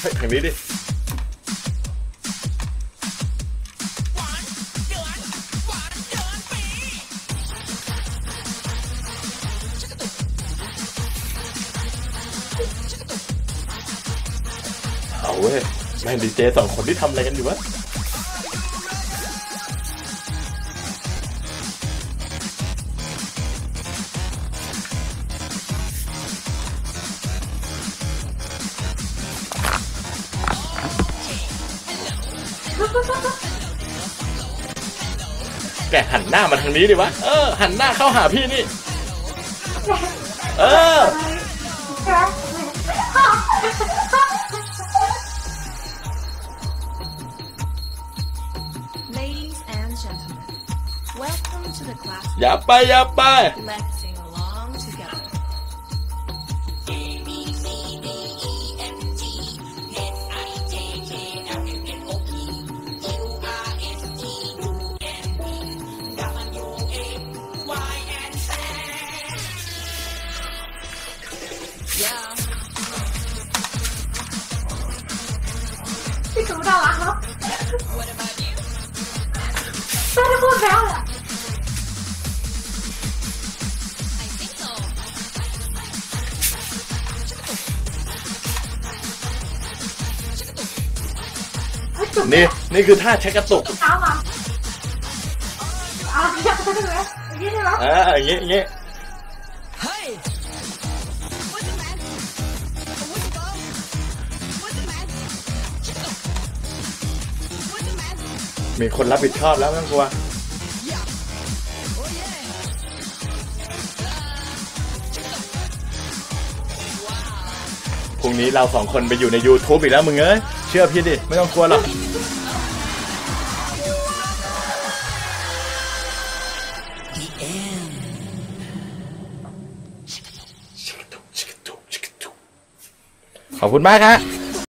เฮ้ยทางนี้ดิเอาเว้ยแม่งดีเจสองคนที่ทำอะไรกันอยู่วะ แกหันหน้ามาทางนี้ดิวะ เออ หันหน้าเข้าหาพี่นี่ เออ Ladies and gentlemen, welcome to the class. อย่าไปอย่าไป Yeah. พี่ตูน่ารักเนาะเต้นโคตรแล้วอะเฮ้ยจุดนี่นี่คือท่าชักกระตุกเท้ามาเอาอยากจะได้ไหมอย่างนี้ได้ไหมอ่าอย่างงี้อย่างงี้ มีคนรับผิดชอบแล้วไม่ต้องกลัวพรุ่งนี้เราสองคนไปอยู่ใน YouTube อีกแล้วมึงเอ้ยเชื่อพี่ดิ ไม่ต้องกลัวหรอกขอบคุณมากครับ